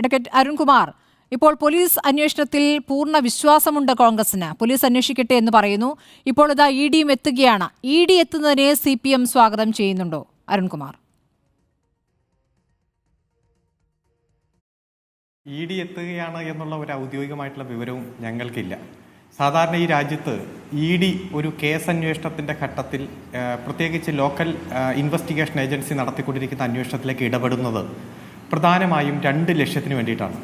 Advocate Arunkumar ഇപ്പോൾ police അന്വേഷണത്തിൽ പൂർണ വിശ്വാസമുണ്ട് കോൺഗ്രസിന് പോലീസ് അന്വേഷിക്കട്ടെ എന്ന് പറയുന്നു. ഇപ്പോൾ ഇതാ ഇ ഡിയും എത്തുകയാണ്. ഇ ഡി എത്തുന്നതിനെ സി പി എം സ്വാഗതം ചെയ്യുന്നുണ്ടോ? അരുൺകുമാർ. ഇ ഡി എത്തുകയാണ് എന്നുള്ള ഒരു ഔദ്യോഗികമായിട്ടുള്ള വിവരവും ഞങ്ങൾക്കില്ല. സാധാരണ ഈ രാജ്യത്ത് ഇ ഡി ഒരു കേസ് അന്വേഷണത്തിന്റെ ഘട്ടത്തിൽ പ്രത്യേകിച്ച് ലോക്കൽ ഇൻവെസ്റ്റിഗേഷൻ ഏജൻസി നടത്തിക്കൊണ്ടിരിക്കുന്ന അന്വേഷണത്തിലേക്ക് ഇടപെടുന്നത് പ്രധാനമായും രണ്ട് ലക്ഷ്യത്തിന് വേണ്ടിയിട്ടാണ്.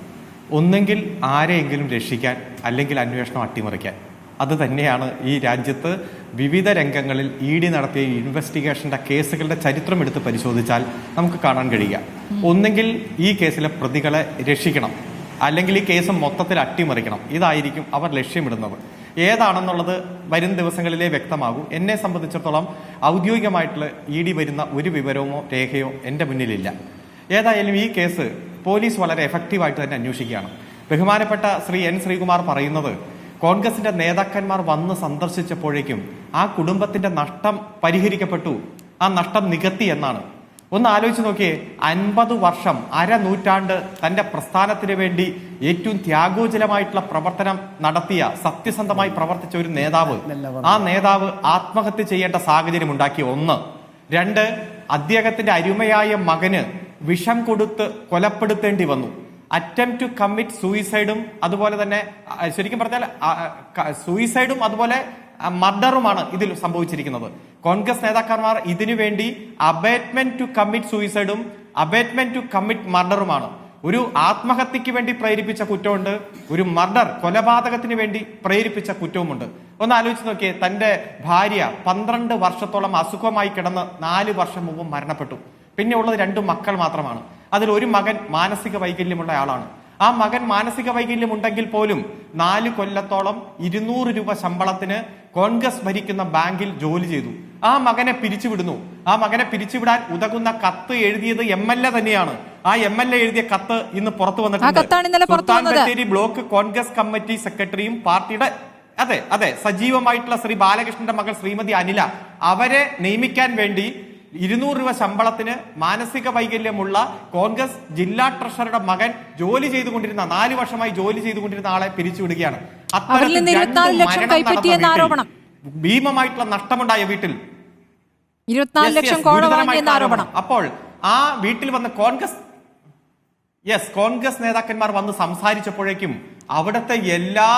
ഒന്നെങ്കിൽ ആരെയെങ്കിലും രക്ഷിക്കാൻ അല്ലെങ്കിൽ അന്വേഷണം അട്ടിമറിക്കാൻ. അത് തന്നെയാണ് ഈ രാജ്യത്ത് വിവിധ രംഗങ്ങളിൽ ഇ ഡി നടത്തിയ ഇൻവെസ്റ്റിഗേഷന്റെ കേസുകളുടെ ചരിത്രം എടുത്ത് പരിശോധിച്ചാൽ നമുക്ക് കാണാൻ കഴിയുക. ഒന്നെങ്കിൽ ഈ കേസിലെ പ്രതികളെ രക്ഷിക്കണം. അല്ലെങ്കിൽ ഈ കേസ് മൊത്തത്തിൽ അട്ടിമറിക്കണം. ഇതായിരിക്കും അവർ ലക്ഷ്യമിടുന്നത്. ഏതാണെന്നുള്ളത് വരും ദിവസങ്ങളിലേ വ്യക്തമാകും. എന്നെ സംബന്ധിച്ചിടത്തോളം ഔദ്യോഗികമായിട്ടുള്ള ഇ ഡി വരുന്ന ഒരു വിവരമോ രേഖയോ എന്റെ മുന്നിലില്ല. ഏതായാലും ഈ കേസ് പോലീസ് വളരെ എഫക്റ്റീവായിട്ട് തന്നെ അന്വേഷിക്കുകയാണ്. ബഹുമാനപ്പെട്ട ശ്രീ എൻ ശ്രീകുമാർ പറയുന്നത് കോൺഗ്രസിന്റെ നേതാക്കന്മാർ വന്ന് സന്ദർശിച്ചപ്പോഴേക്കും ആ കുടുംബത്തിന്റെ നഷ്ടം പരിഹരിക്കപ്പെട്ടു ആ നഷ്ടം നികത്തി എന്നാണ്. ഒന്ന് ആലോചിച്ച് നോക്കിയേ അൻപത് വർഷം അര നൂറ്റാണ്ട് തന്റെ പ്രസ്ഥാനത്തിന് വേണ്ടി ഏറ്റവും ത്യാഗോജലമായിട്ടുള്ള പ്രവർത്തനം നടത്തിയ സത്യസന്ധമായി പ്രവർത്തിച്ച ഒരു നേതാവ്. ആ നേതാവ് ആത്മഹത്യ ചെയ്യേണ്ട സാഹചര്യം ഉണ്ടാക്കിയ ഒന്ന്. രണ്ട് അദ്ദേഹത്തിന്റെ അരുമയായ മകന് വിഷം കൊടുത്ത് കൊലപ്പെടുത്തേണ്ടി വന്നു. അറ്റംപ്റ്റ് ടു കമ്മിറ്റ് സൂയിസൈഡും അതുപോലെ തന്നെ ശരിക്കും പറഞ്ഞാൽ സൂയിസൈഡും അതുപോലെ മർഡറുമാണ് ഇതിൽ സംഭവിച്ചിരിക്കുന്നത്. കോൺഗ്രസ് നേതാക്കന്മാർ ഇതിനു വേണ്ടി അബേറ്റ്മെന്റ് ടു കമ്മിറ്റ് സൂയിസൈഡും അബേറ്റ്മെന്റ് ടു കമ്മിറ്റ് മർഡറുമാണ് ഒരു ആത്മഹത്യക്ക് വേണ്ടി പ്രേരിപ്പിച്ച കുറ്റമുണ്ട് ഒരു മർഡർ കൊലപാതകത്തിന് വേണ്ടി പ്രേരിപ്പിച്ച കുറ്റവുമുണ്ട്. ഒന്ന് ആലോചിച്ച് നോക്കിയേ തന്റെ ഭാര്യ പന്ത്രണ്ട് വർഷത്തോളം അസുഖമായി കിടന്ന് നാല് വർഷം മുമ്പ് മരണപ്പെട്ടു. പിന്നെ ഉള്ളത് രണ്ടു മക്കൾ മാത്രമാണ്. അതിൽ ഒരു മകൻ മാനസിക വൈകല്യമുള്ള ആളാണ്. ആ മകൻ മാനസിക വൈകല്യം ഉണ്ടെങ്കിൽ പോലും നാല് കൊല്ലത്തോളം ഇരുന്നൂറ് രൂപ ശമ്പളത്തിന് കോൺഗ്രസ് ഭരിക്കുന്ന ബാങ്കിൽ ജോലി ചെയ്തു. ആ മകനെ പിരിച്ചുവിടുന്നു. ആ മകനെ പിരിച്ചുവിടാൻ ഉതകുന്ന കത്ത് എഴുതിയത് എം എൽ എ തന്നെയാണ്. ആ എം എൽ എ എഴുതിയ കത്ത് ഇന്ന് പുറത്തു സുൽത്താൻ ബത്തേരി ബ്ലോക്ക് കോൺഗ്രസ് കമ്മിറ്റി സെക്രട്ടറിയും പാർട്ടിയുടെ അതെ അതെ സജീവമായിട്ടുള്ള ശ്രീ ബാലകൃഷ്ണന്റെ മകൾ ശ്രീമതി അനില. അവരെ നിയമിക്കാൻ വേണ്ടി ഇരുന്നൂറ് രൂപ ശമ്പളത്തിന് മാനസിക വൈകല്യമുള്ള കോൺഗ്രസ് ജില്ലാ ട്രഷറുടെ മകൻ ജോലി ചെയ്തുകൊണ്ടിരുന്ന നാല് വർഷമായി ജോലി ചെയ്തുകൊണ്ടിരുന്ന ആളെ പിരിച്ചുവിടുകയാണ്. അത്തരത്തിൽ അവരിൽ നിന്ന് രണ്ട് 24 ലക്ഷം മരണം കൈപ്പറ്റിയെന്ന നടന്ന വീട്ടിൽ ആരോപണം. ഭീമമായിട്ടുള്ള നഷ്ടമുണ്ടായ വീട്ടിൽ. അപ്പോൾ ആ വീട്ടിൽ വന്ന കോൺഗ്രസ് യെസ് കോൺഗ്രസ് നേതാക്കന്മാർ വന്ന് സംസാരിച്ചപ്പോഴേക്കും അവിടുത്തെ എല്ലാ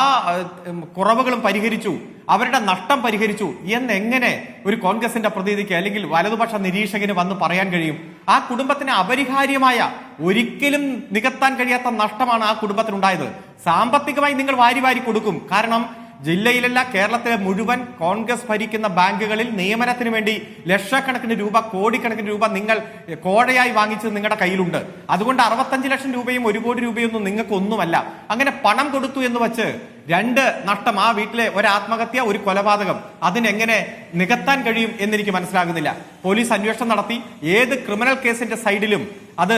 കുറവുകളും പരിഹരിച്ചു. അവരുടെ നഷ്ടം പരിഹരിച്ചു. എന്നെങ്ങനെ ഒരു കോൺഗ്രസിന്റെ പ്രതിനിധിക്ക് അല്ലെങ്കിൽ വലതുപക്ഷ നിരീക്ഷകന് വന്ന് പറയാൻ കഴിയും? ആ കുടുംബത്തിന് അപരിഹാര്യമായ ഒരിക്കലും നികത്താൻ കഴിയാത്ത നഷ്ടമാണ് ആ കുടുംബത്തിനുണ്ടായത്. സാമ്പത്തികമായി നിങ്ങൾ വാരി വാരി കൊടുക്കും. കാരണം ജില്ലയിലല്ല കേരളത്തിലെ മുഴുവൻ കോൺഗ്രസ് ഭരിക്കുന്ന ബാങ്കുകളിൽ നിയമനത്തിന് വേണ്ടി ലക്ഷക്കണക്കിന് രൂപ കോടിക്കണക്കിന് രൂപ നിങ്ങൾ കോടയായി വാങ്ങിച്ചത് നിങ്ങളുടെ കയ്യിലുണ്ട്. അതുകൊണ്ട് അറുപത്തഞ്ച് ലക്ഷം രൂപയും ഒരു കോടി രൂപയൊന്നും നിങ്ങൾക്ക് ഒന്നുമല്ല അങ്ങനെ പണം കൊടുത്തു എന്ന് വെച്ച് രണ്ട് നഷ്ടം ആ വീട്ടിലെ ഒരു ആത്മഹത്യ ഒരു കൊലപാതകം. അതിനെങ്ങനെ നികത്താൻ കഴിയും എന്നെനിക്ക് മനസ്സിലാകുന്നില്ല. പോലീസ് അന്വേഷണം നടത്തി. ഏത് ക്രിമിനൽ കേസിന്റെ സൈഡിലും അത്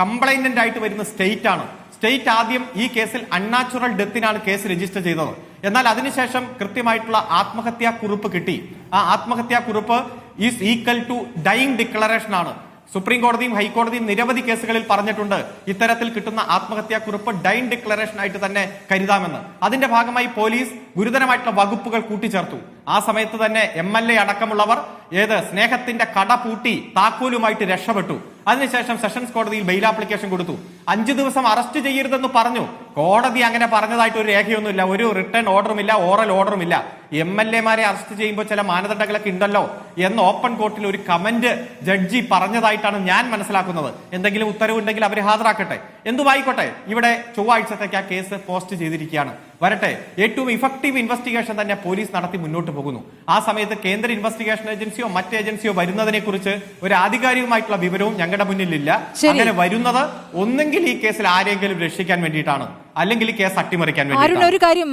കംപ്ലൈനന്റ് ആയിട്ട് വരുന്ന സ്റ്റേറ്റ് ആണ് സ്റ്റേറ്റ് ആദ്യം ഈ കേസിൽ അൺനാച്ചുറൽ ഡെത്തിനാണ് കേസ് രജിസ്റ്റർ ചെയ്തത്. എന്നാൽ അതിനുശേഷം കൃത്യമായിട്ടുള്ള ആത്മഹത്യാ കുറിപ്പ് കിട്ടി. ആ ആത്മഹത്യാ കുറിപ്പ് is equal to dying declaration ആണ്. സുപ്രീം കോടതിയും ഹൈക്കോടതിയും നിരവധി കേസുകളിൽ പറഞ്ഞിട്ടുണ്ട് ഇത്തരത്തിൽ കിട്ടുന്ന ആത്മഹത്യാ കുറിപ്പ് ഡൈൻ ഡിക്ലറേഷൻ ആയിട്ട് തന്നെ കരുതാമെന്ന്. അതിന്റെ ഭാഗമായി പോലീസ് ഗുരുതരമായിട്ടുള്ള വകുപ്പുകൾ കൂട്ടിച്ചേർത്തു. ആ സമയത്ത് തന്നെ എം എൽ എ അടക്കമുള്ളവർ ഏത് സ്നേഹത്തിന്റെ കട പൂട്ടി താക്കോലുമായിട്ട് രക്ഷപ്പെട്ടു. അതിനുശേഷം സെഷൻസ് കോടതിയിൽ ബെയിൽ ആപ്ലിക്കേഷൻ കൊടുത്തു. അഞ്ചു ദിവസം അറസ്റ്റ് ചെയ്യരുതെന്ന് പറഞ്ഞു. കോടതി അങ്ങനെ പറഞ്ഞതായിട്ട് ഒരു രേഖയൊന്നുമില്ല. ഒരു റിട്ടേൺ ഓർഡറും ഇല്ല ഓറൽ ഓർഡറും ഇല്ല എം എൽ എമാരെ അറസ്റ്റ് ചെയ്യുമ്പോൾ ചില മാനദണ്ഡങ്ങളൊക്കെ ഉണ്ടല്ലോ എന്ന് ഓപ്പൺ കോർട്ടിൽ ഒരു കമന്റ് ജഡ്ജി പറഞ്ഞതായിട്ടാണ് ഞാൻ മനസ്സിലാക്കുന്നത്. എന്തെങ്കിലും ഉത്തരവുണ്ടെങ്കിൽ അവർ ഹാജരാക്കട്ടെ. എന്തുമായിക്കോട്ടെ ഇവിടെ ചൊവ്വാഴ്ചത്തേക്ക് ആ കേസ് പോസ്റ്റ് ചെയ്തിരിക്കുകയാണ്. വരട്ടെ ഏറ്റവും ഇഫക്റ്റീവ് ഇൻവെസ്റ്റിഗേഷൻ തന്നെ പോലീസ് നടത്തി മുന്നോട്ട് പോകുന്നു. ആ സമയത്ത് കേന്ദ്ര ഇൻവെസ്റ്റിഗേഷൻ ഏജൻസിയോ മറ്റ് ഏജൻസിയോ വരുന്നതിനെ കുറിച്ച് ഒരു ആധികാരികമായിട്ടുള്ള വിവരവും ഞങ്ങളുടെ മുന്നിലില്ല. അങ്ങനെ വരുന്നത് ഒന്നെങ്കിൽ ഈ കേസിൽ ആരെങ്കിലും രക്ഷിക്കാൻ വേണ്ടിയിട്ടാണ്. അല്ലെങ്കിൽ കേസ് അട്ടിമറിക്കാൻ വേണ്ടി ഒരു കാര്യം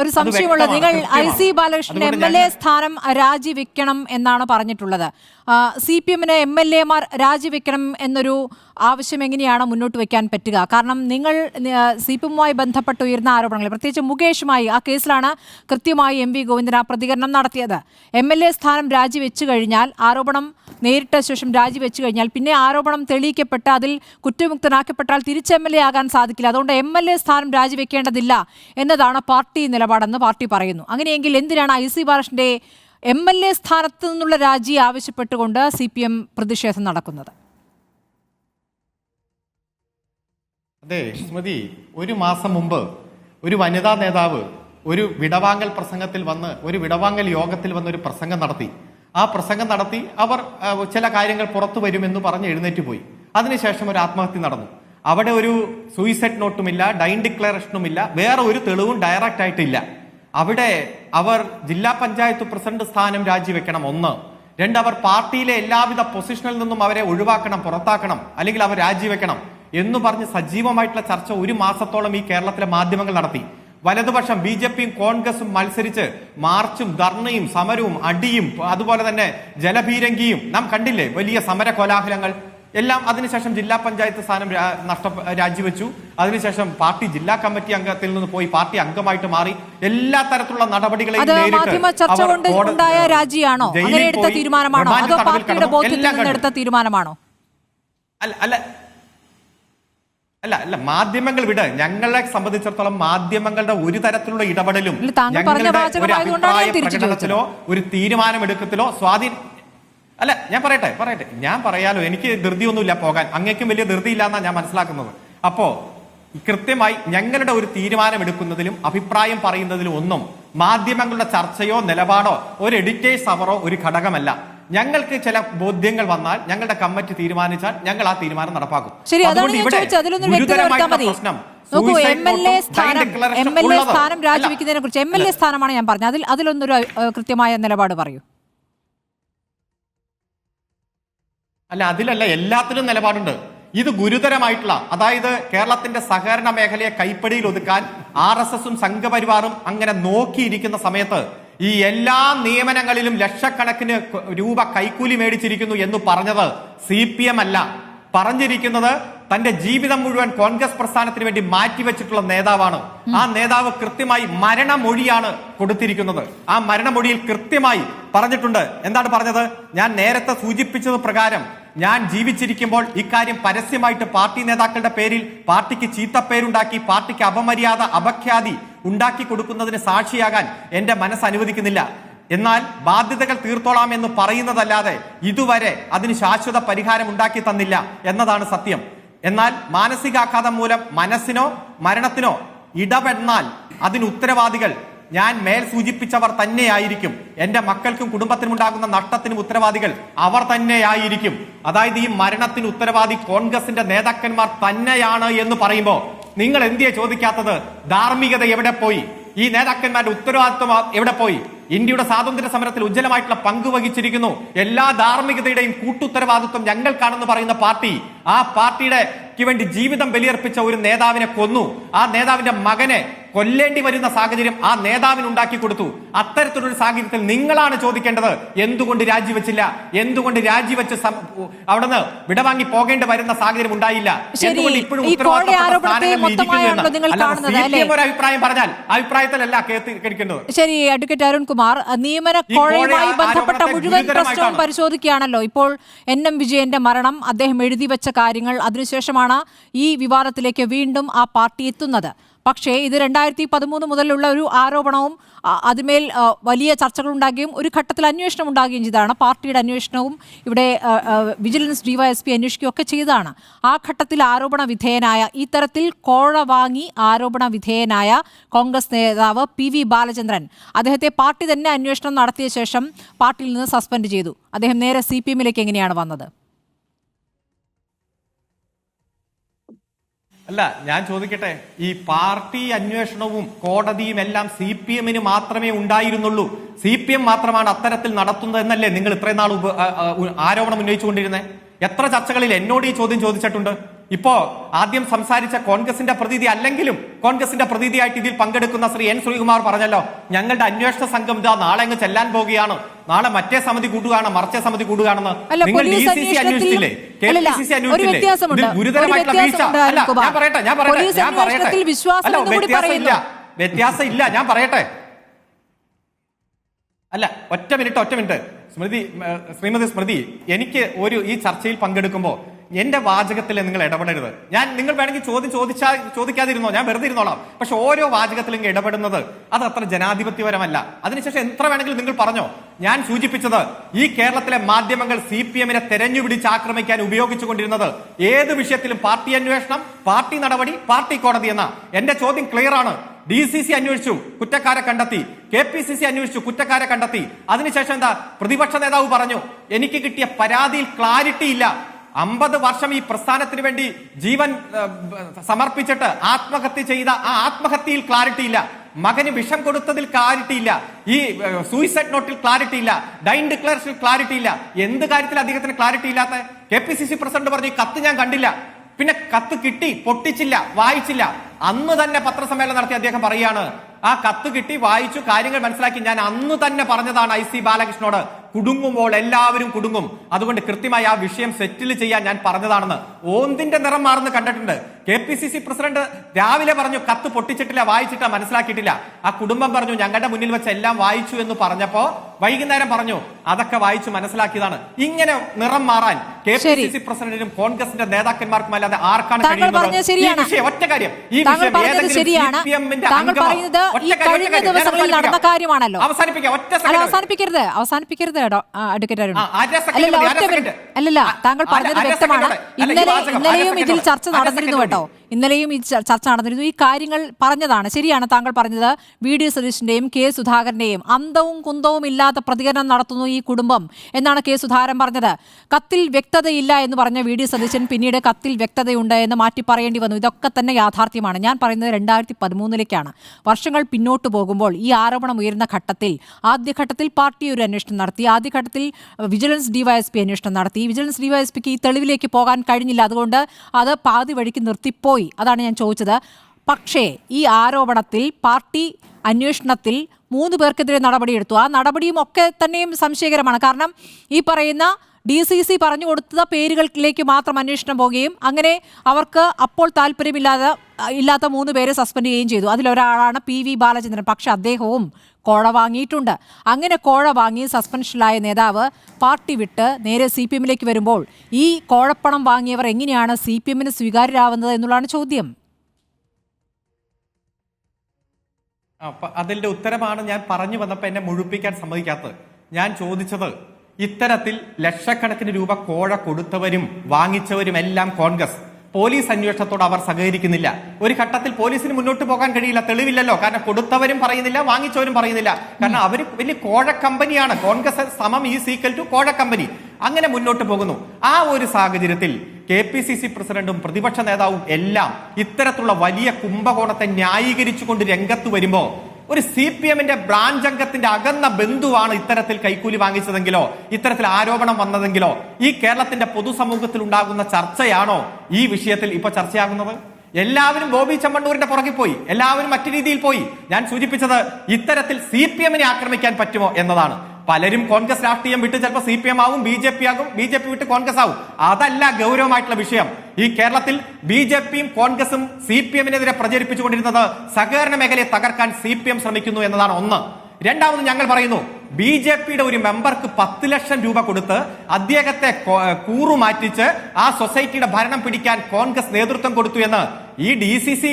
ഒരു സംശയമുള്ളത് നിങ്ങൾ I. C Balakrishnan M L A സ്ഥാനം രാജിവെക്കണം എന്നാണ് പറഞ്ഞിട്ടുള്ളത്. സി പി എമ്മിന് എം എൽ എമാർ രാജിവെക്കണം എന്നൊരു ആവശ്യം എങ്ങനെയാണ് മുന്നോട്ട് വെക്കാൻ പറ്റുക? കാരണം നിങ്ങൾ സി പി എമ്മുമായി ബന്ധപ്പെട്ട് ഉയർന്ന ആരോപണങ്ങൾ പ്രത്യേകിച്ച് മുകേഷുമായി ആ കേസിലാണ് കൃത്യമായി എം വി ഗോവിന്ദൻ ആ പ്രതികരണം നടത്തിയത്. എം എൽ എ സ്ഥാനം രാജിവെച്ചു കഴിഞ്ഞാൽ ആരോപണം നേരിട്ട ശേഷം രാജിവെച്ചു കഴിഞ്ഞാൽ പിന്നെ ആരോപണം തെളിയിക്കപ്പെട്ട് അതിൽ കുറ്റമുക്തനാക്കപ്പെട്ടാൽ തിരിച്ച് എം എൽ എ ആകാൻ സാധിക്കില്ല. അതുകൊണ്ട് എം എൽ എ സ്ഥാനം രാജിവെക്കേണ്ടതില്ല എന്നതാണ് പാർട്ടി നിലപാടെന്ന് പാർട്ടി പറയുന്നു. അങ്ങനെയെങ്കിൽ എന്തിനാണ് ഐ സി ബാലകൃഷ്ണന്റെ എം എൽ എ സ്ഥാനത്ത് നിന്നുള്ള രാജി ആവശ്യപ്പെട്ടുകൊണ്ട് സി പി എം പ്രതിഷേധം നടക്കുന്നത്? അതെ സ്മൃതി ഒരു മാസം മുമ്പ് ഒരു വനിതാ നേതാവ് ഒരു വിടവാങ്ങൽ പ്രസംഗത്തിൽ വന്ന് ഒരു വിടവാങ്ങൽ യോഗത്തിൽ വന്ന് ഒരു പ്രസംഗം നടത്തി. ആ പ്രസംഗം നടത്തി അവർ ചില കാര്യങ്ങൾ പുറത്തു വരുമെന്ന് പറഞ്ഞ് എഴുന്നേറ്റ് പോയി. അതിനുശേഷം ഒരു ആത്മഹത്യ നടന്നു. അവിടെ ഒരു സൂയിസൈഡ് നോട്ടുമില്ല ഡൈൻ ഡിക്ലറേഷനുമില്ല വേറെ ഒരു തെളിവും ഡയറക്റ്റ് ആയിട്ടില്ല. അവിടെ അവർ ജില്ലാ പഞ്ചായത്ത് പ്രസിഡന്റ് സ്ഥാനം രാജിവെക്കണം ഒന്ന്. രണ്ട് അവർ പാർട്ടിയിലെ എല്ലാവിധ പൊസിഷനിൽ നിന്നും അവരെ ഒഴിവാക്കണം പുറത്താക്കണം അല്ലെങ്കിൽ അവർ രാജിവെക്കണം എന്ന് പറഞ്ഞ് സജീവമായിട്ടുള്ള ചർച്ച ഒരു മാസത്തോളം ഈ കേരളത്തിലെ മാധ്യമങ്ങൾ നടത്തി. വലതുപക്ഷം ബി ജെ പിയും കോൺഗ്രസും മത്സരിച്ച് മാർച്ചും ധർണയും സമരവും അടിയും അതുപോലെ തന്നെ ജലഭീരങ്കിയും നാം കണ്ടില്ലേ? വലിയ സമര കോലാഹലങ്ങൾ. എല്ലാം അതിനുശേഷം ജില്ലാ പഞ്ചായത്ത് സ്ഥാനം നഷ്ട രാജിവെച്ചു. അതിനുശേഷം പാർട്ടി ജില്ലാ കമ്മിറ്റി അംഗത്തിൽ നിന്ന് പോയി പാർട്ടി അംഗമായിട്ട് മാറി. എല്ലാ തരത്തിലുള്ള നടപടികളെയും തീരുമാനമാണോ? അതോ പാർട്ടിയുടെ. ബോധ്യത്തിൽ എടുത്ത തീരുമാനമാണോ? അല്ല അല്ല അല്ല അല്ല മാധ്യമങ്ങൾ വിട. ഞങ്ങളെ സംബന്ധിച്ചിടത്തോളം മാധ്യമങ്ങളുടെ ഒരു തരത്തിലുള്ള ഇടപെടലും പ്രകടനത്തിലോ ഒരു തീരുമാനമെടുക്കത്തിലോ സ്വാധീനം അല്ല ഞാൻ പറയട്ടെ പറയട്ടെ. ഞാൻ പറയാലോ എനിക്ക് ധൃതിയൊന്നുമില്ല പോകാൻ. അങ്ങേക്കും വലിയ ധൃതിയില്ല എന്നാണ് ഞാൻ മനസ്സിലാക്കുന്നത്. അപ്പോ കൃത്യമായി ഞങ്ങളുടെ ഒരു തീരുമാനമെടുക്കുന്നതിലും അഭിപ്രായം പറയുന്നതിലും ഒന്നും മാധ്യമങ്ങളുടെ ചർച്ചയോ നിലപാടോ ഒരു എഡിറ്റേഴ്സ് അവറോ ഒരു ഘടകമല്ല. ഞങ്ങൾക്ക് ചില ബോധ്യങ്ങൾ വന്നാൽ ഞങ്ങളുടെ കമ്മിറ്റി തീരുമാനിച്ചാൽ ഞങ്ങൾ ആ തീരുമാനം നടപ്പാക്കും. ശരി അതാണ് ഞാൻ ചോദിച്ചത്. അതിലൊന്നും ഗുരുതരമായിട്ടുള്ള പ്രശ്നം നോക്കൂ എം എൽ എ സ്ഥാനം എം എൽ എ സ്ഥാനം രാജിവെക്കുന്നതിനെ കുറിച്ച് എം എൽ എ സ്ഥാനമാണ് ഞാൻ പറഞ്ഞത്. അതിൽ അതിലൊന്നൊരു കൃത്യമായ നിലപാട് പറയൂ. അല്ല അതിലല്ല എല്ലാത്തിലും നിലപാടുണ്ട്. ഇത് ഗുരുതരമായിട്ടുള്ള അതായത് കേരളത്തിന്റെ സഹകരണ മേഖലയെ കൈപ്പടിയിൽ ഒതുക്കാൻ ആർ എസ് എസും സംഘപരിവാറും അങ്ങനെ നോക്കിയിരിക്കുന്ന സമയത്ത് ഈ എല്ലാ നിയമനങ്ങളിലും ലക്ഷക്കണക്കിന് രൂപ കൈക്കൂലി മേടിച്ചിരിക്കുന്നു എന്ന് പറഞ്ഞത് സി പി എം അല്ല. പറഞ്ഞിരിക്കുന്നത് തന്റെ ജീവിതം മുഴുവൻ കോൺഗ്രസ് പ്രസ്ഥാനത്തിന് വേണ്ടി മാറ്റിവെച്ചിട്ടുള്ള നേതാവാണ്. ആ നേതാവ് കൃത്യമായി മരണമൊഴിയാണ് കൊടുത്തിരിക്കുന്നത്. ആ മരണമൊഴിയിൽ കൃത്യമായി പറഞ്ഞിട്ടുണ്ട്. എന്താണ് പറഞ്ഞത്? ഞാൻ നേരത്തെ സൂചിപ്പിച്ചത് പ്രകാരം ഞാൻ ജീവിച്ചിരിക്കുമ്പോൾ ഇക്കാര്യം പരസ്യമായിട്ട് പാർട്ടി നേതാക്കളുടെ പേരിൽ പാർട്ടിക്ക് ചീത്തപ്പേരുണ്ടാക്കി പാർട്ടിക്ക് അപമര്യാദ അപഖ്യാതി ഉണ്ടാക്കി കൊടുക്കുന്നതിന് സാക്ഷിയാകാൻ എന്റെ മനസ്സ് അനുവദിക്കുന്നില്ല. എന്നാൽ ബാധ്യതകൾ തീർത്തോളാം എന്ന് പറയുന്നതല്ലാതെ ഇതുവരെ അതിന് ശാശ്വത പരിഹാരം ഉണ്ടാക്കി തന്നില്ല എന്നതാണ് സത്യം. എന്നാൽ മാനസികാഘാതം മൂലം മനസ്സിനോ മരണത്തിനോ ഇടപെടുന്നാൽ അതിന് ഉത്തരവാദികൾ ഞാൻ മേൽ സൂചിപ്പിച്ചവർ തന്നെയായിരിക്കും. എന്റെ മക്കൾക്കും കുടുംബത്തിനും ഉണ്ടാകുന്ന നഷ്ടത്തിനും ഉത്തരവാദികൾ അവർ തന്നെയായിരിക്കും. അതായത് ഈ മരണത്തിന് ഉത്തരവാദി കോൺഗ്രസിന്റെ നേതാക്കന്മാർ തന്നെയാണ് എന്ന് പറയുമ്പോ നിങ്ങൾ എന്തിയെ ചോദിക്കാത്തത്? ധാർമ്മികത എവിടെ പോയി? ഈ നേതാക്കന്മാരുടെ ഉത്തരവാദിത്വം എവിടെ പോയി? ഇന്ത്യയുടെ സ്വാതന്ത്ര്യ സമരത്തിൽ ഉജ്ജ്വലമായിട്ടുള്ള പങ്ക് വഹിച്ചിരിക്കുന്നു. എല്ലാ ധാർമ്മികതയുടെയും കൂട്ടുത്തരവാദിത്വം ഞങ്ങൾക്കാണെന്ന് പറയുന്ന പാർട്ടി ആ പാർട്ടിയുടെ വേണ്ടി ജീവിതം ബലിയർപ്പിച്ച ഒരു നേതാവിനെ കൊന്നു. ആ നേതാവിന്റെ മകനെ കൊല്ലേണ്ടി വരുന്ന സാഹചര്യം ആ നേതാവിന് ഉണ്ടാക്കി കൊടുത്തു. അത്തരത്തിലൊരു സാഹചര്യത്തിൽ നിങ്ങളാണ് ചോദിക്കേണ്ടത് എന്തുകൊണ്ട് രാജിവെച്ചില്ല എന്തുകൊണ്ട് രാജിവെച്ച് അവിടുന്ന് വിടവാങ്ങി പോകേണ്ടി വരുന്ന സാഹചര്യം ഉണ്ടായില്ല. എന്തുകൊണ്ട് ഇപ്പോഴും ഉത്തരവാദിത്തം? ഒരു അഭിപ്രായം പറഞ്ഞാൽ അഭിപ്രായത്തിലല്ല കേൾക്കേണ്ടത്. ശരി അഡ്വക്കേറ്റ് അരുൺകുമാർ നിയമന കോഴയുമായി ബന്ധപ്പെട്ട മുഴുവൻ പ്രശ്നവും പരിശോധിക്കുകയാണല്ലോ. ഇപ്പോൾ എൻ. എം. വിജയന്റെ മരണം അദ്ദേഹം എഴുതി വെച്ച കാര്യങ്ങൾ അതിനുശേഷമാണ് ഈ വിവാദത്തിലേക്ക് വീണ്ടും ആ പാർട്ടി എത്തുന്നത്. പക്ഷേ ഇത് രണ്ടായിരത്തി പതിമൂന്ന് മുതലുള്ള ഒരു ആരോപണവും അതിമേൽ വലിയ ചർച്ചകൾ ഉണ്ടാകുകയും ഒരു ഘട്ടത്തിൽ അന്വേഷണം ഉണ്ടാകുകയും ചെയ്തതാണ്. പാർട്ടിയുടെ അന്വേഷണവും ഇവിടെ വിജിലൻസ് ഡിവൈഎസ്പി അന്വേഷിക്കുകയും ഒക്കെ ചെയ്തതാണ്. ആ ഘട്ടത്തിൽ ആരോപണ വിധേയനായ ഇത്തരത്തിൽ കോഴ വാങ്ങി ആരോപണ വിധേയനായ കോൺഗ്രസ് നേതാവ് പി വി ബാലചന്ദ്രൻ അദ്ദേഹത്തെ പാർട്ടി തന്നെ അന്വേഷണം നടത്തിയ ശേഷം പാർട്ടിയിൽ നിന്ന് സസ്പെൻഡ് ചെയ്തു. അദ്ദേഹം നേരെ സി പി എമ്മിലേക്ക് എങ്ങനെയാണ് വന്നത്? അല്ല ഞാൻ ചോദിക്കട്ടെ ഈ പാർട്ടി അന്വേഷണവും കോടതിയും എല്ലാം സി പി എമ്മിന് മാത്രമേ ഉണ്ടായിരുന്നുള്ളൂ. സി പി എം മാത്രമാണ് അത്തരത്തിൽ നടത്തുന്നതെന്നല്ലേ നിങ്ങൾ ഇത്രയും നാൾ ആരോപണം ഉന്നയിച്ചുകൊണ്ടിരുന്നത് എത്ര ചർച്ചകളിൽ എന്നോട് ഈ ചോദ്യം ചോദിച്ചിട്ടുണ്ട്? ഇപ്പോ ആദ്യം സംസാരിച്ച കോൺഗ്രസിന്റെ പ്രതിനിധി അല്ലെങ്കിലും കോൺഗ്രസിന്റെ പ്രതിനിധിയായിട്ട് ഇതിൽ പങ്കെടുക്കുന്ന ശ്രീ എൻ ശ്രീകുമാർ പറഞ്ഞല്ലോ ഞങ്ങളുടെ അന്വേഷണ സംഘം ഇതാ നാളെ അങ്ങ് ചെല്ലാൻ പോവുകയാണ് നാളെ മറ്റേ സമിതി കൂടുകയാണ് മറിച്ചേ സമിതി കൂടുകയാണെന്ന്. നിങ്ങൾ ഡി സി സി അന്വേഷിച്ചില്ലേ? കെ പി സി സി അന്വേഷിച്ചില്ലേ. ഗുരുതരമായിട്ടുള്ള വീഴ്ച. അല്ല ഞാൻ പറയട്ടെ ഞാൻ പറയട്ടെ ഞാൻ പറയട്ടെ. അല്ല വ്യത്യാസം ഇല്ല. വ്യത്യാസം ഇല്ല ഞാൻ പറയട്ടെ. അല്ല ഒറ്റ മിനിറ്റ് ഒറ്റ മിനിറ്റ്. സ്മൃതി ശ്രീമതി സ്മൃതി എനിക്ക് ഒരു ഈ ചർച്ചയിൽ പങ്കെടുക്കുമ്പോൾ എന്റെ വാചകത്തിൽ നിങ്ങൾ ഇടപെടരുത്. ഞാൻ നിങ്ങൾ വേണമെങ്കിൽ ചോദ്യം ചോദിച്ചാൽ ചോദിക്കാതിരുന്നോ? ഞാൻ വെറുതെ ഇരുന്നോളാം. പക്ഷെ ഓരോ വാചകത്തിലും ഇടപെടുന്നത് അത് അത്ര ജനാധിപത്യപരമല്ല. അതിനുശേഷം എത്ര വേണമെങ്കിലും നിങ്ങൾ പറഞ്ഞോ? ഞാൻ സൂചിപ്പിച്ചത് ഈ കേരളത്തിലെ മാധ്യമങ്ങൾ സി പി എമ്മിനെ തെരഞ്ഞുപിടിച്ച് ആക്രമിക്കാൻ ഉപയോഗിച്ചുകൊണ്ടിരുന്നത് ഏത് വിഷയത്തിലും പാർട്ടി അന്വേഷണം പാർട്ടി നടപടി പാർട്ടി കോടതി എന്ന. എന്റെ ചോദ്യം ക്ലിയർ ആണ്. ഡി സി സി അന്വേഷിച്ചു കുറ്റക്കാരെ കണ്ടെത്തി. കെ പി സി സി അന്വേഷിച്ചു കുറ്റക്കാരെ കണ്ടെത്തി. അതിനുശേഷം എന്താ? പ്രതിപക്ഷ നേതാവ് പറഞ്ഞു എനിക്ക് കിട്ടിയ പരാതിയിൽ ക്ലാരിറ്റി ഇല്ല അമ്പത് വർഷം ഈ പ്രസ്ഥാനത്തിന് വേണ്ടി ജീവൻ സമർപ്പിച്ചിട്ട് ആത്മഹത്യ ചെയ്ത ആ ആത്മഹത്യയിൽ ക്ലാരിറ്റി ഇല്ല. മകന് വിഷം കൊടുത്തതിൽ ക്ലാരിറ്റി ഇല്ല. ഈ സൂയിസൈഡ് നോട്ടിൽ ക്ലാരിറ്റി ഇല്ല. ഡൈൻ ഡിക്ലറേഷനിൽ ക്ലാരിറ്റി ഇല്ല. എന്ത് കാര്യത്തിൽ അദ്ദേഹത്തിന് ക്ലാരിറ്റി ഇല്ലാത്ത? K P C C president പറഞ്ഞു "ഈ കത്ത് ഞാൻ കണ്ടില്ല. പിന്നെ കത്ത് കിട്ടി പൊട്ടിച്ചില്ല വായിച്ചില്ല. അന്ന് തന്നെ പത്രസമ്മേളനം നടത്തി അദ്ദേഹം പറയാണ് ആ കത്ത് കിട്ടി വായിച്ചു കാര്യങ്ങൾ മനസ്സിലാക്കി. ഞാൻ അന്ന് തന്നെ പറഞ്ഞതാണ് ഐ സി ബാലകൃഷ്ണനോട് കുടുങ്ങുമ്പോൾ എല്ലാവരും കുടുങ്ങും. അതുകൊണ്ട് കൃത്യമായി ആ വിഷയം സെറ്റിൽ ചെയ്യാൻ ഞാൻ പറഞ്ഞതാണെന്ന് ഓന്തിന്റെ നിറം മാറുന്ന കണ്ടിട്ടുണ്ട്. K P C C president രാവിലെ പറഞ്ഞു കത്ത് പൊട്ടിച്ചിട്ടില്ല വായിച്ചിട്ടാ മനസ്സിലാക്കിയിട്ടില്ല. ആ കുടുംബം പറഞ്ഞു ഞങ്ങളുടെ മുന്നിൽ വെച്ച് എല്ലാം വായിച്ചു എന്ന് പറഞ്ഞപ്പോ വൈകുന്നേരം പറഞ്ഞു അതൊക്കെ വായിച്ചു മനസ്സിലാക്കിയതാണ്. ഇങ്ങനെ നിറം മാറാൻ കെ പി സി സി പ്രസിഡന്റിനും കോൺഗ്രസിന്റെ നേതാക്കന്മാർക്കും അല്ലാതെ ആർക്കാണ് കഴിയുന്നത്? ഒറ്റ കാര്യം. ഈ വിഷയം ഏതെങ്കിലും അവസാനിപ്പിക്കാം. ഒറ്റ അവസാനിപ്പിക്കരുത്. അവസാനിപ്പിക്കരുത് അല്ലല്ല താങ്കൾ പറഞ്ഞത് വ്യക്തമാണ്. ഇന്നലെ ഇന്നലെയും ഇതിൽ ചർച്ച നടന്നിരുന്നു സെക്കൻഡ് കേട്ടോ ഇന്നലെയും ഈ ചർച്ച നടന്നിരുന്നു. ഈ കാര്യങ്ങൾ പറഞ്ഞതാണ്. ശരിയാണ് താങ്കൾ പറഞ്ഞത്. വി. ഡി. സതീഷിന്റെയും കെ. സുധാകരന്റെയും അന്തവും കുന്തവും ഇല്ലാത്ത പ്രതികരണം നടത്തുന്നു ഈ കുടുംബം എന്നാണ് കെ. സുധാകരൻ പറഞ്ഞത്. കത്തിൽ വ്യക്തതയില്ല എന്ന് പറഞ്ഞ വി. ഡി. സതീശൻ പിന്നീട് കത്തിൽ വ്യക്തതയുണ്ട് എന്ന് മാറ്റി പറയേണ്ടി വന്നു. ഇതൊക്കെ തന്നെ യാഥാർത്ഥ്യമാണ്. ഞാൻ പറയുന്നത് രണ്ടായിരത്തി പതിമൂന്നിലേക്കാണ് വർഷങ്ങൾ പിന്നോട്ട് പോകുമ്പോൾ ഈ ആരോപണം ഉയരുന്ന ഘട്ടത്തിൽ ആദ്യഘട്ടത്തിൽ പാർട്ടി ഒരു അന്വേഷണം നടത്തി ആദ്യഘട്ടത്തിൽ വിജിലൻസ് ഡിവൈഎസ്പി അന്വേഷണം നടത്തി. വിജിലൻസ് ഡിവൈഎസ്പിക്ക് ഈ തെളിവിലേക്ക് പോകാൻ കഴിഞ്ഞില്ല. അതുകൊണ്ട് അത് പാതി വഴിക്ക് നിർത്തിപ്പോയി. അതാണ് ഞാൻ ചോദിച്ചത്. പക്ഷേ ഈ ആരോപണത്തിൽ പാർട്ടി അന്വേഷണത്തിൽ മൂന്ന് പേർക്കെതിരെ നടപടിയെടുത്തു ആ നടപടിയും ഒക്കെ തന്നെയും സംശയകരമാണ്. കാരണം ഈ പറയുന്ന ഡി സി സി പറഞ്ഞു കൊടുത്ത പേരുകളിലേക്ക് മാത്രം അന്വേഷണം പോവുകയും അങ്ങനെ അവർക്ക് അപ്പോൾ താല്പര്യമില്ലാതെ ഇല്ലാത്ത മൂന്ന് പേരെ സസ്പെൻഡ് ചെയ്യുകയും ചെയ്തു. അതിലൊരാളാണ് പി വി ബാലചന്ദ്രൻ. പക്ഷേ അദ്ദേഹവും കോഴ വാങ്ങിയിട്ടുണ്ട്. അങ്ങനെ കോഴ വാങ്ങി സസ്പെൻഷനിലായ നേതാവ് പാർട്ടി വിട്ട് നേരെ സി പി എമ്മിലേക്ക് വരുമ്പോൾ ഈ കോഴപ്പണം വാങ്ങിയവർ എങ്ങനെയാണ് സി പി എമ്മിന് സ്വീകാര്യരാവുന്നത് എന്നുള്ളതാണ് ചോദ്യം. അതിന്റെ ഉത്തരമാണ് ഞാൻ പറഞ്ഞു വന്നപ്പോൾ എന്നെ മുഴുപ്പിക്കാൻ സമ്മതിക്കാത്തത്. ഞാൻ ചോദിച്ചത് ഇത്തരത്തിൽ ലക്ഷക്കണക്കിന് രൂപ കോഴ കൊടുത്തവരും വാങ്ങിച്ചവരും എല്ലാം കോൺഗ്രസ്. പോലീസ് അന്വേഷണത്തോട് അവർ സഹകരിക്കുന്നില്ല. ഒരു ഘട്ടത്തിൽ പോലീസിന് മുന്നോട്ട് പോകാൻ കഴിയില്ല. തെളിവില്ലല്ലോ. കാരണം കൊടുത്തവരും പറയുന്നില്ല വാങ്ങിച്ചവരും പറയുന്നില്ല. കാരണം അവർ വലിയ കോഴ കമ്പനിയാണ്. കോൺഗ്രസ് സമം ഈ സീക്കൽ ടു കോഴ കമ്പനി. അങ്ങനെ മുന്നോട്ട് പോകുന്നു. ആ ഒരു സാഹചര്യത്തിൽ കെ പി സി സി പ്രസിഡന്റും പ്രതിപക്ഷ നേതാവും എല്ലാം ഇത്തരത്തിലുള്ള വലിയ കുംഭകോണത്തെ ന്യായീകരിച്ചുകൊണ്ട് രംഗത്ത് വരുമ്പോ ഒരു സി പി എമ്മിന്റെ ബ്രാഞ്ച് അംഗത്തിന്റെ അകന്ന ബന്ധുവാണ് ഇത്തരത്തിൽ കൈക്കൂലി വാങ്ങിച്ചതെങ്കിലോ ഇത്തരത്തിൽ ആരോപണം വന്നതെങ്കിലോ ഈ കേരളത്തിന്റെ പൊതുസമൂഹത്തിൽ ഉണ്ടാകുന്ന ചർച്ചയാണോ ഈ വിഷയത്തിൽ ഇപ്പൊ ചർച്ചയാകുന്നത്? എല്ലാവരും ബോബി ചമ്മണ്ണൂരിന്റെ പുറകിൽ പോയി എല്ലാവരും മറ്റു രീതിയിൽ പോയി. ഞാൻ സൂചിപ്പിച്ചത് ഇത്തരത്തിൽ സി പി എമ്മിനെ ആക്രമിക്കാൻ പറ്റുമോ എന്നതാണ്. പലരും കോൺഗ്രസ് രാഷ്ട്രീയം വിട്ട് ചിലപ്പോൾ സി പി എം ആവും ബി ജെ പി ആകും ബി ജെ പി വിട്ട് കോൺഗ്രസ് ആവും. അതല്ല ഗൗരവമായിട്ടുള്ള വിഷയം. ഈ കേരളത്തിൽ ബി ജെ പിയും കോൺഗ്രസും സി പി എമ്മിനെതിരെ പ്രചരിപ്പിച്ചുകൊണ്ടിരുന്നത് സഹകരണ മേഖലയെ തകർക്കാൻ സി പി എം ശ്രമിക്കുന്നു എന്നതാണ് ഒന്ന്. രണ്ടാമത് ഞങ്ങൾ പറയുന്നു ബി ജെ പിയുടെ ഒരു മെമ്പർക്ക് പത്ത് ലക്ഷം രൂപ കൊടുത്ത് അദ്ദേഹത്തെ കൊ- കൂറു മാറ്റിച്ച് ആ സൊസൈറ്റിയുടെ ഭരണം പിടിക്കാൻ കോൺഗ്രസ് നേതൃത്വം കൊടുത്തു എന്ന് ഈ ഡി സി സി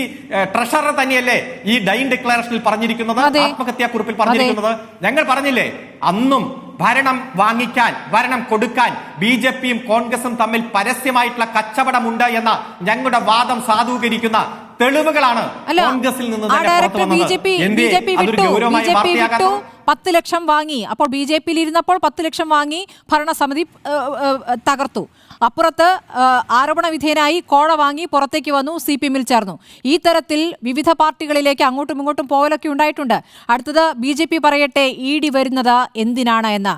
ട്രഷറർ തന്നെയല്ലേ ഈ ഡൈൻ ഡിക്ലറേഷനിൽ പറഞ്ഞിരിക്കുന്നത്. ആത്മഹത്യാ കുറിപ്പിൽ പറഞ്ഞിരിക്കുന്നത്. ഞങ്ങൾ പറഞ്ഞില്ലേ അന്നും ഭരണം വാങ്ങിക്കാൻ ഭരണം കൊടുക്കാൻ ബി ജെ പിയും കോൺഗ്രസും തമ്മിൽ പരസ്യമായിട്ടുള്ള കച്ചവടമുണ്ട് എന്ന ഞങ്ങളുടെ വാദം സാധൂകരിക്കുന്ന തെളിവുകളാണ് കോൺഗ്രസിൽ നിന്ന്? പത്ത് ലക്ഷം വാങ്ങി. അപ്പോൾ ബി ജെ പിയിൽ ഇരുന്നപ്പോൾ പത്ത് ലക്ഷം വാങ്ങി ഭരണസമിതി തകർത്തു. അപ്പുറത്ത് ആരോപണ വിധേയനായി കോഴ വാങ്ങി പുറത്തേക്ക് വന്നു സി പി എമ്മിൽ ചേർന്നു. ഈ തരത്തിൽ വിവിധ പാർട്ടികളിലേക്ക് അങ്ങോട്ടും ഇങ്ങോട്ടും പോകലൊക്കെ ഉണ്ടായിട്ടുണ്ട്. അടുത്തത് ബി പറയട്ടെ ഇ ഡി വരുന്നത് എന്തിനാണ് എന്ന്.